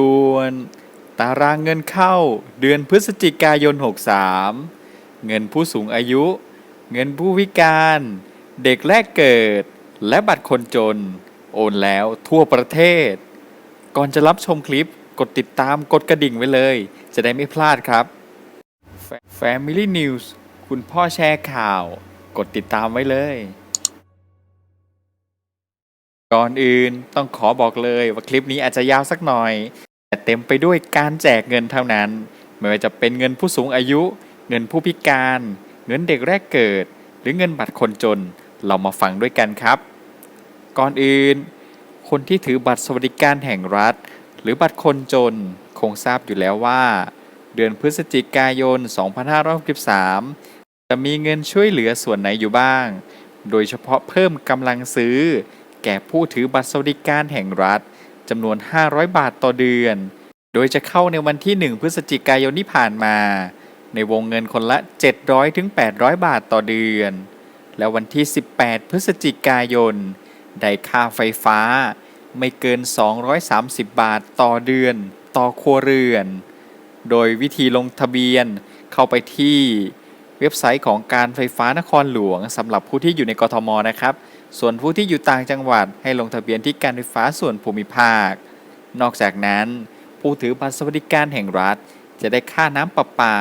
ด่วนตารางเงินเข้าเดือนพฤศจิกายน 63 เงินผู้สูงอายุ เงินผู้พิการ เด็กแรกเกิด และบัตรคนจน โอนแล้วทั่วประเทศ ก่อนจะรับชมคลิปกดติดตามกดกระดิ่งไว้เลย จะได้ไม่พลาดครับ Family News คุณพ่อแชร์ข่าว กดติดตามไว้เลย ก่อนอื่นต้องขอบอกเลยว่าคลิปนี้อาจจะยาวสักหน่อย แต่เต็มไปด้วยการแจกเงินเท่านั้น ไม่ว่าจะเป็นเงินผู้สูงอายุ เงินผู้พิการ เงินเด็กแรกเกิด หรือเงินบัตรคนจน เรามาฟังด้วยกันครับ ก่อนอื่น คนที่ถือบัตรสวัสดิการแห่งรัฐ หรือบัตรคนจน คงทราบอยู่แล้วว่า เดือนพฤศจิกายน 2563 จะมีเงินช่วยเหลือส่วนไหนอยู่บ้าง โดยเฉพาะเพิ่มกำลังซื้อ แก่ผู้ถือบัตรสวัสดิการแห่งรัฐจำนวน 500 บาทต่อเดือน โดยจะเข้าในวันที่ 1 พฤศจิกายนที่ผ่านมา ในวงเงินคนละ 700ถึง800 บาทต่อเดือน และวันที่ 18 พฤศจิกายน ได้ค่าไฟฟ้า ไม่เกิน 230 บาทต่อเดือน ต่อครัวเรือน โดยวิธีลงทะเบียนเข้าไปที่เว็บไซต์ของการไฟฟ้านครหลวงสำหรับผู้ที่อยู่ในกทมนะครับ ส่วนผู้ที่อยู่ต่างจังหวัดให้ลงทะเบียนที่การไฟฟ้าส่วนภูมิภาค นอกจากนั้น ผู้ถือบัตรสวัสดิการแห่งรัฐ จะได้ค่าน้ำประปา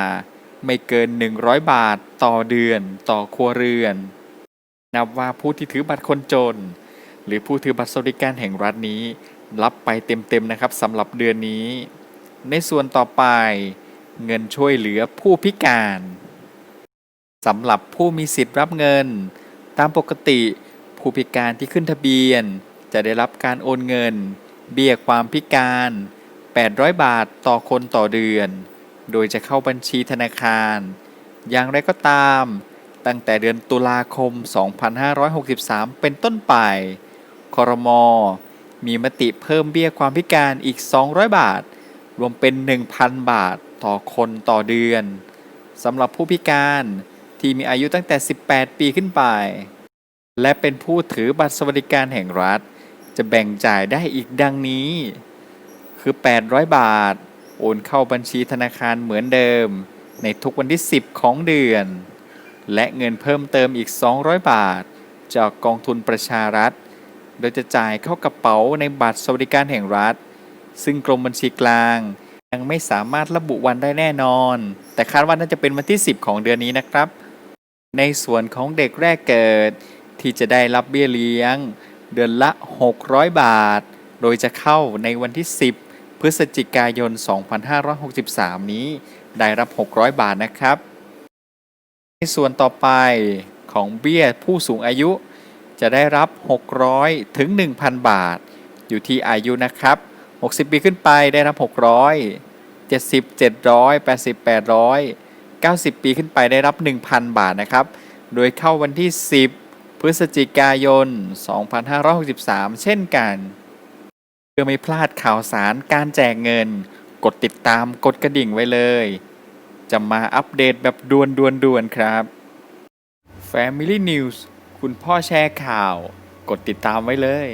ไม่เกิน 100 บาท ต่อเดือน ต่อครัวเรือน นับว่าผู้ที่ถือบัตรคนจน หรือผู้ถือบัตรสวัสดิการแห่งรัฐนี้ รับไปเต็มๆนะครับสำหรับเดือนนี้ ในส่วนต่อไปเงินช่วยเหลือผู้พิการสำหรับผู้มีสิทธิ์รับเงิน ตามปกติ ผู้พิการที่ขึ้นทะเบียน จะได้รับการโอนเงิน เบี้ยความพิการ 800 บาทต่อคนต่อเดือน โดยจะเข้าบัญชีธนาคาร อย่างไรก็ตาม ตั้งแต่เดือนตุลาคม 2563 เป็นต้นไปครมมีมติเพิ่มเบี้ยความพิการอีก 200 บาท รวมเป็น 1,000 บาทต่อคนต่อเดือนสำหรับผู้พิการที่มีอายุตั้งแต่ 18 ปีขึ้นไป และเป็นผู้ถือบัตรสวัสดิการแห่งรัฐ จะแบ่งจ่ายได้อีกดังนี้ คือ 800 บาท โอนเข้าบัญชีธนาคารเหมือนเดิม ในทุกวันที่ 10 ของเดือน และเงินเพิ่มเติมอีก 200 บาท จากกองทุนประชารัฐ โดยจะจ่ายเข้ากระเป๋าในบัตรสวัสดิการแห่งรัฐ ซึ่งกรมบัญชีกลาง ยังไม่สามารถระบุวันได้แน่นอน แต่คาดว่าน่าจะเป็นวันที่ 10 ของเดือนนี้นะครับ ในส่วนของเด็กแรกเกิด ที่จะได้รับเบี้ยเลี้ยง เดือนละ 600 บาท โดยจะเข้าในวันที่ 10 พฤศจิกายน 2563 นี้ได้รับ 600 บาทนะครับ ในส่วนต่อไปของเบี้ยผู้สูงอายุ จะได้รับ 600 ถึง 1,000 บาท อยู่ที่อายุนะครับ 60 ปีขึ้นไปได้รับ 600 70 700 80 800 90 ปีขึ้นไปได้รับ 1,000 บาทนะครับ โดยเข้าวันที่ 10 พฤศจิกายน 2563 เช่นกัน เพื่อไม่พลาดข่าวสารการแจกเงิน กดติดตามกดกระดิ่งไว้เลย จะมาอัปเดตแบบด่วนด่วนด่วนครับ Family News คุณพ่อแชร์ข่าว กดติดตามไว้เลย